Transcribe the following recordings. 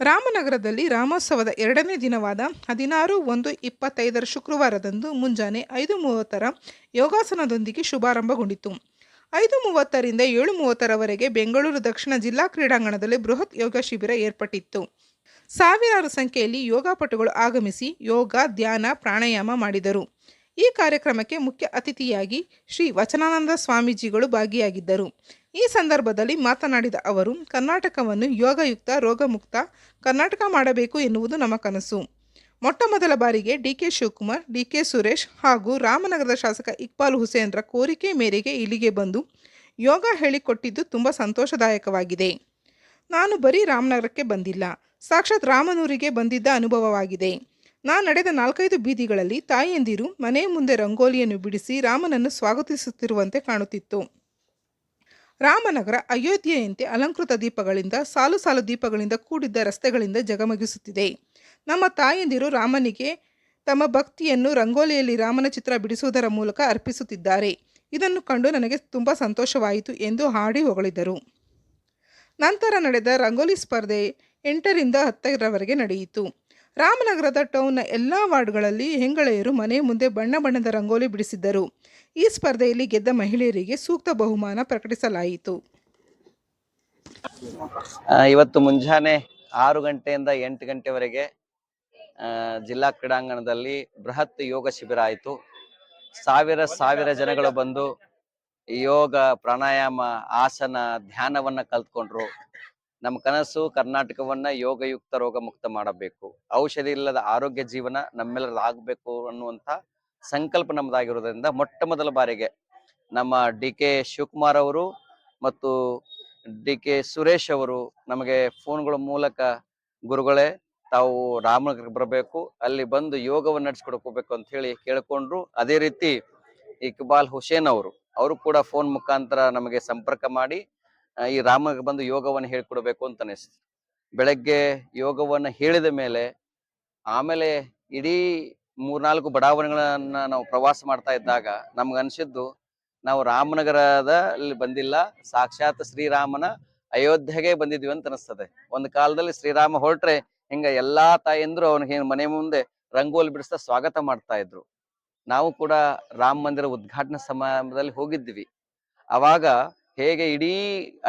ರಾಮನಗರದಲ್ಲಿ ರಾಮೋತ್ಸವದ ಎರಡನೇ ದಿನವಾದ ಹದಿನಾರು ಒಂದು ಇಪ್ಪತ್ತೈದರ ಶುಕ್ರವಾರದಂದು ಮುಂಜಾನೆ ಐದು ಮೂವತ್ತರ ಯೋಗಾಸನದೊಂದಿಗೆ ಶುಭಾರಂಭಗೊಂಡಿತು. ಐದು ಮೂವತ್ತರಿಂದ ಏಳು ಮೂವತ್ತರವರೆಗೆ ಬೆಂಗಳೂರು ದಕ್ಷಿಣ ಜಿಲ್ಲಾ ಕ್ರೀಡಾಂಗಣದಲ್ಲಿ ಬೃಹತ್ ಯೋಗ ಶಿಬಿರ ಏರ್ಪಟ್ಟಿತ್ತು. ಸಾವಿರಾರು ಸಂಖ್ಯೆಯಲ್ಲಿ ಯೋಗಪಟುಗಳು ಆಗಮಿಸಿ ಯೋಗ, ಧ್ಯಾನ, ಪ್ರಾಣಾಯಾಮ ಮಾಡಿದರು. ಈ ಕಾರ್ಯಕ್ರಮಕ್ಕೆ ಮುಖ್ಯ ಅತಿಥಿಯಾಗಿ ಶ್ರೀ ವಚನಾನಂದ ಸ್ವಾಮೀಜಿಗಳು ಭಾಗಿಯಾಗಿದ್ದರು. ಈ ಸಂದರ್ಭದಲ್ಲಿ ಮಾತನಾಡಿದ ಅವರು, ಕರ್ನಾಟಕವನ್ನು ಯೋಗಯುಕ್ತ, ರೋಗಮುಕ್ತ ಕರ್ನಾಟಕ ಮಾಡಬೇಕು ಎನ್ನುವುದು ನಮ್ಮ ಕನಸು. ಮೊಟ್ಟ ಮೊದಲ ಬಾರಿಗೆ D K Shivakumar, D K Suresh ಹಾಗೂ ರಾಮನಗರದ ಶಾಸಕ ಇಕ್ಬಾಲ್ ಹುಸೇನ್ರ ಕೋರಿಕೆ ಮೇರೆಗೆ ಇಲ್ಲಿಗೆ ಬಂದು ಯೋಗ ಹೇಳಿಕೊಟ್ಟಿದ್ದು ತುಂಬ ಸಂತೋಷದಾಯಕವಾಗಿದೆ. ನಾನು ಬರೀ ರಾಮನಗರಕ್ಕೆ ಬಂದಿಲ್ಲ, ಸಾಕ್ಷಾತ್ ರಾಮನೂರಿಗೆ ಬಂದಿದ್ದ ಅನುಭವವಾಗಿದೆ. ನಾ ನಡೆದ ನಾಲ್ಕೈದು ಬೀದಿಗಳಲ್ಲಿ ತಾಯಿಯಂದಿರು ಮನೆ ಮುಂದೆ ರಂಗೋಲಿಯನ್ನು ಬಿಡಿಸಿ ರಾಮನನ್ನು ಸ್ವಾಗತಿಸುತ್ತಿರುವಂತೆ ಕಾಣುತ್ತಿತ್ತು. ರಾಮನಗರ ಅಯೋಧ್ಯೆಯಂತೆ ಅಲಂಕೃತ ದೀಪಗಳಿಂದ, ಸಾಲು ಸಾಲು ದೀಪಗಳಿಂದ ಕೂಡಿದ್ದ ರಸ್ತೆಗಳಿಂದ ಜಗಮಗಿಸುತ್ತಿದೆ. ನಮ್ಮ ತಾಯಂದಿರು ರಾಮನಿಗೆ ತಮ್ಮ ಭಕ್ತಿಯನ್ನು ರಂಗೋಲಿಯಲ್ಲಿ ರಾಮನ ಚಿತ್ರ ಬಿಡಿಸುವುದರ ಮೂಲಕ ಅರ್ಪಿಸುತ್ತಿದ್ದಾರೆ. ಇದನ್ನು ಕಂಡು ನನಗೆ ತುಂಬ ಸಂತೋಷವಾಯಿತು ಎಂದು ಹಾಡಿ ಹೊಗಳಿದರು. ನಂತರ ನಡೆದ ರಂಗೋಲಿ ಸ್ಪರ್ಧೆ ಎಂಟರಿಂದ ಹತ್ತರವರೆಗೆ ನಡೆಯಿತು. ರಾಮನಗರದ ಟೌನ್ನ ಎಲ್ಲ ವಾರ್ಡ್ಗಳಲ್ಲಿ ಹೆಂಗಳೆಯರು ಮನೆ ಮುಂದೆ ಬಣ್ಣ ಬಣ್ಣದ ರಂಗೋಲಿ ಬಿಡಿಸಿದ್ದರು. ಈ ಸ್ಪರ್ಧೆಯಲ್ಲಿ ಗೆದ್ದ ಮಹಿಳೆಯರಿಗೆ ಸೂಕ್ತ ಬಹುಮಾನ ಪ್ರಕಟಿಸಲಾಯಿತು. ಇವತ್ತು ಮುಂಜಾನೆ ಆರು ಗಂಟೆಯಿಂದ ಎಂಟು ಗಂಟೆವರೆಗೆ ಜಿಲ್ಲಾ ಕ್ರೀಡಾಂಗಣದಲ್ಲಿ ಬೃಹತ್ ಯೋಗ ಶಿಬಿರ ಆಯಿತು. ಸಾವಿರ ಸಾವಿರ ಜನಗಳು ಬಂದು ಯೋಗ, ಪ್ರಾಣಾಯಾಮ, ಆಸನ, ಧ್ಯಾನವನ್ನು ಕಲ್ತ್ಕೊಂಡ್ರು. ನಮ್ಮ ಕನಸು ಕರ್ನಾಟಕವನ್ನ ಯೋಗಯುಕ್ತ ರೋಗ ಮುಕ್ತ ಮಾಡಬೇಕು. ಔಷಧಿ ಇಲ್ಲದ ಆರೋಗ್ಯ ಜೀವನ ನಮ್ಮೆಲ್ಲರದ್ದು ಆಗಬೇಕು ಅನ್ನುವಂಥ ಸಂಕಲ್ಪ ನಮ್ಮದಾಗಿರೋದ್ರಿಂದ ಮೊಟ್ಟ ಮೊದಲ ಬಾರಿಗೆ ನಮ್ಮ ಡಿ ಕೆ ಶಿವಕುಮಾರ್ ಅವರು ಮತ್ತು ಡಿ ಕೆ ಸುರೇಶ್ ಅವರು ನಮಗೆ ಫೋನ್ಗಳ ಮೂಲಕ, ಗುರುಗಳೇ, ತಾವು ರಾಮನಗರಕ್ಕೆ ಬರಬೇಕು, ಅಲ್ಲಿ ಬಂದು ಯೋಗವನ್ನು ನಡೆಸ್ಕೊಡಕ್ ಹೋಗ್ಬೇಕು ಅಂತ ಹೇಳಿ ಕೇಳಿಕೊಂಡ್ರು. ಅದೇ ರೀತಿ ಇಕ್ಬಾಲ್ ಹುಸೇನ್ ಅವರು ಅವರು ಕೂಡ ಫೋನ್ ಮುಖಾಂತರ ನಮಗೆ ಸಂಪರ್ಕ ಮಾಡಿ ಈ ರಾಮನಗರ ಬಂದು ಯೋಗವನ್ನು ಹೇಳ್ಕೊಡ್ಬೇಕು ಅಂತ ಅನಿಸ್ತು. ಬೆಳಗ್ಗೆ ಯೋಗವನ್ನು ಹೇಳಿದ ಮೇಲೆ ಆಮೇಲೆ ಇಡೀ ಮೂರ್ನಾಲ್ಕು ಬಡಾವಣೆಗಳನ್ನ ನಾವು ಪ್ರವಾಸ ಮಾಡ್ತಾ ಇದ್ದಾಗ ನಮ್ಗೆ ಅನಿಸಿದ್ದು ನಾವು ರಾಮನಗರದ ಅಲ್ಲಿ ಬಂದಿಲ್ಲ, ಸಾಕ್ಷಾತ್ ಶ್ರೀರಾಮನ ಅಯೋಧ್ಯೆಗೆ ಬಂದಿದ್ವಿ ಅಂತ ಅನಿಸ್ತದೆ. ಒಂದು ಕಾಲದಲ್ಲಿ ಶ್ರೀರಾಮ ಹೊರಟ್ರೆ ಹಿಂಗ ಎಲ್ಲಾ ತಾಯಂದ್ರು ಅವನಿಗೆ ಮನೆ ಮುಂದೆ ರಂಗೋಲಿ ಬಿಡಿಸ್ತಾ ಸ್ವಾಗತ ಮಾಡ್ತಾ ಇದ್ರು. ನಾವು ಕೂಡ ರಾಮ ಮಂದಿರ ಉದ್ಘಾಟನಾ ಸಮಾರಂಭದಲ್ಲಿ ಹೋಗಿದ್ವಿ. ಅವಾಗ ಹೇಗೆ ಇಡೀ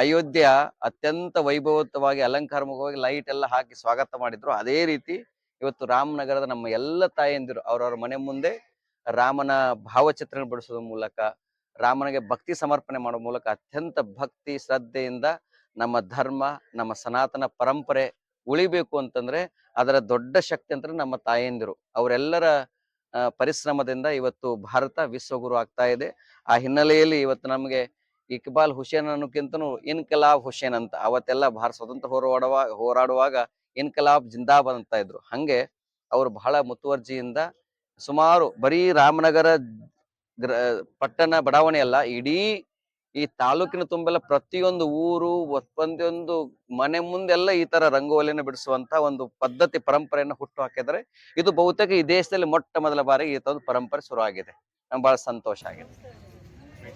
ಅಯೋಧ್ಯ ಅತ್ಯಂತ ವೈಭವತವಾಗಿ ಅಲಂಕಾರಮುಖವಾಗಿ ಲೈಟ್ ಎಲ್ಲ ಹಾಕಿ ಸ್ವಾಗತ ಮಾಡಿದ್ರು, ಅದೇ ರೀತಿ ಇವತ್ತು ರಾಮನಗರದ ನಮ್ಮ ಎಲ್ಲ ತಾಯಂದಿರು ಅವರವರ ಮನೆ ಮುಂದೆ ರಾಮನ ಭಾವಚಿತ್ರ ಬಿಡಿಸೋದ್ರ ಮೂಲಕ, ರಾಮನಿಗೆ ಭಕ್ತಿ ಸಮರ್ಪಣೆ ಮಾಡೋ ಮೂಲಕ ಅತ್ಯಂತ ಭಕ್ತಿ ಶ್ರದ್ಧೆಯಿಂದ ನಮ್ಮ ಧರ್ಮ, ನಮ್ಮ ಸನಾತನ ಪರಂಪರೆ ಉಳಿಬೇಕು ಅಂತಂದ್ರೆ ಅದರ ದೊಡ್ಡ ಶಕ್ತಿ ಅಂತಂದ್ರೆ ನಮ್ಮ ತಾಯಂದಿರು. ಅವರೆಲ್ಲರ ಪರಿಶ್ರಮದಿಂದ ಇವತ್ತು ಭಾರತ ವಿಶ್ವಗುರು ಆಗ್ತಾ ಇದೆ. ಆ ಹಿನ್ನೆಲೆಯಲ್ಲಿ ಇವತ್ತು ನಮಗೆ ಇಕ್ಬಾಲ್ ಹುಸೇನ್ ಅನ್ನೋಕ್ಕಿಂತನೂ ಇನ್ಕಲಾಬ್ ಹುಸೇನ್ ಅಂತ. ಅವತ್ತೆಲ್ಲ ಭಾರತ ಸ್ವತಂತ್ರ ಹೋರಾಡುವ, ಹೋರಾಡುವಾಗ ಇನ್ಕಲಾಬ್ ಜಿಂದಾಬಾದ್ ಅಂತ ಇದ್ರು. ಹಂಗೆ ಅವರು ಬಹಳ ಮುತುವರ್ಜಿಯಿಂದ ಸುಮಾರು ಬರೀ ರಾಮನಗರ ಗ್ರ, ಪಟ್ಟಣ ಬಡಾವಣೆ ಅಲ್ಲ, ಇಡೀ ಈ ತಾಲೂಕಿನ ತುಂಬೆಲ್ಲ ಪ್ರತಿಯೊಂದು ಊರು, ಪ್ರತಿಯೊಂದು ಮನೆ ಮುಂದೆಲ್ಲ ಈ ತರ ರಂಗೋಲಿಯನ್ನು ಬಿಡಿಸುವಂತ ಒಂದು ಪದ್ಧತಿ, ಪರಂಪರೆಯನ್ನು ಹುಟ್ಟು ಹಾಕಿದರೆ ಇದು ಬಹುತೇಕ ಈ ದೇಶದಲ್ಲಿ ಮೊಟ್ಟ ಮೊದಲ ಬಾರಿಗೆ ಈ ತರದ ಪರಂಪರೆ ಶುರು ಆಗಿದೆ ನಮ್ಗೆ ಬಹಳ ಸಂತೋಷ ಆಗಿದೆ.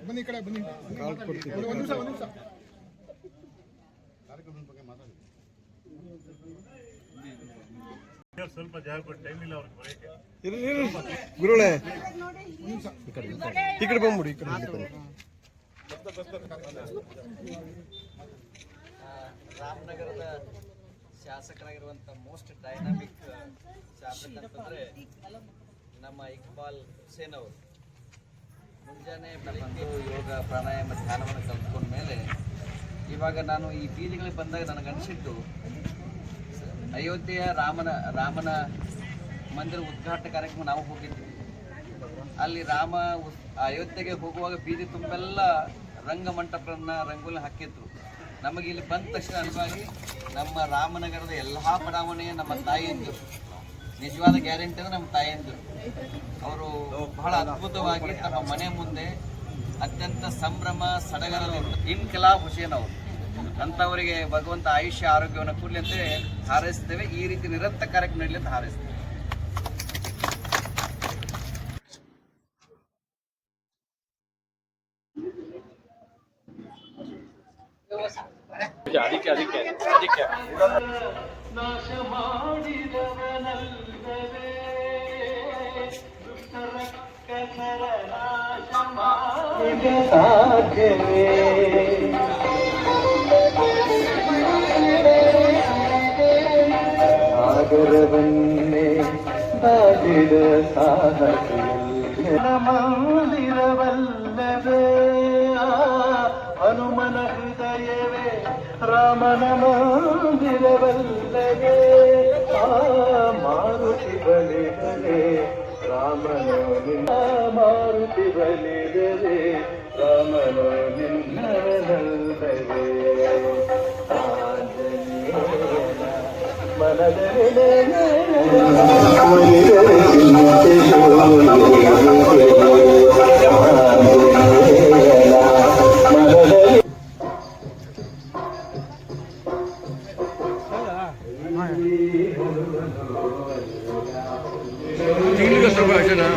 ಬನ್ನಿ ಈ ಕಡೆ ಬನ್ನಿ. ಒಂದು ನಿಮಿಷ ಒಂದು ನಿಮಿಷ. ಸ್ವಲ್ಪ ಜಾಗ ಕೊಟ್ಟು ಟೈಮ್ ಇಲ್ಲ ಅವ್ರಿಗೆ ಬರೋಕೆ ಗುರುಳೆ ಈ ಕಡೆ ಬಂದ್ಬಿಡಿ ಈ ಕಡೆ ಬಂದ್ಬಿಡಿ. ರಾಮನಗರದ ಶಾಸಕರಾಗಿರುವಂತ ಮೋಸ್ಟ್ ಡೈನಾಮಿಕ್ ಶಾಸಕ ಅಂತಂದ್ರೆ ನಮ್ಮ ಇಕ್ಬಾಲ್ ಹುಸೇನ್ ಅವರು. ಮುಂಜಾನೆ ಬಂದು ಯೋಗ ಪ್ರಾಣಾಯಾಮ ಧ್ಯಾನವನ್ನು ಕಲ್ತ್ಕೊಂಡ ಮೇಲೆ ಇವಾಗ ನಾನು ಈ ಬೀದಿಗಳಿಗೆ ಬಂದಾಗ ನನಗೆ ಅನಿಸಿದ್ದು, ಅಯೋಧ್ಯೆಯ ರಾಮನ ರಾಮನ ಮಂದಿರ ಉದ್ಘಾಟನೆ ಕಾರ್ಯಕ್ರಮ ನಾವು ಹೋಗಿದ್ವಿ. ಅಲ್ಲಿ ರಾಮ ಅಯೋಧ್ಯೆಗೆ ಹೋಗುವಾಗ ಬೀದಿ ತುಂಬೆಲ್ಲ ರಂಗಮಂಟಪಗಳನ್ನು ರಂಗೋಲಿ ಹಾಕಿದ್ರು. ನಮಗೆ ಇಲ್ಲಿ ಬಂದ ತಕ್ಷಣ ಅನುವಾಗಿ ನಮ್ಮ ರಾಮನಗರದ ಎಲ್ಲ ಬಡಾವಣೆಯ ನಮ್ಮ ತಾಯಿಯಂದು ನಿಜವಾದ ಗ್ಯಾರಂಟಿ ಅಂದ್ರೆ ನಮ್ಮ ತಾಯಿಯಂದು ಅವರು ಬಹಳ ಅದ್ಭುತವಾಗಿ ತಮ್ಮ ಮನೆ ಮುಂದೆ ಅತ್ಯಂತ ಸಂಭ್ರಮ ಸಡಗರದ ಇನ್ಕಲಾಬ್ ಹುಸೇನ್ ಅವರು. ಅಂಥವರಿಗೆ ಭಗವಂತ ಆಯುಷ್ಯ, ಆರೋಗ್ಯವನ್ನು ಕೊಡ್ಲಿ ಅಂತ ಹಾರೈಸ್ತೇವೆ. ಈ ರೀತಿ ನಿರಂತರ ಕಾರ್ಯಕ್ರಮ ನಡೀಲಿ ಅಂತ ಹಾರೈಸ್ತೇವೆ. ಸಾಗರವನ್ನೇ ದಾಟಿದ ಸಾಹಸಿಯಲ್ಲಿ ಮಂದಿರವಲ್ಲವೇ ಆ ಹನುಮನ ಹೃದಯವೇ ರಾಮನ ಮಂದಿರವಲ್ಲವೇ ಆ ಮಾರುತಿ ಬಲಿದರೆ ರಾಮನು ನಿನ್ನ ಮಾರುತಿ ಬಲಿದರೆ ರಾಮನು Tiene que estar para nada.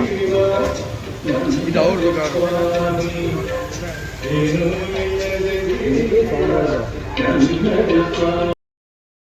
Y da otro carro.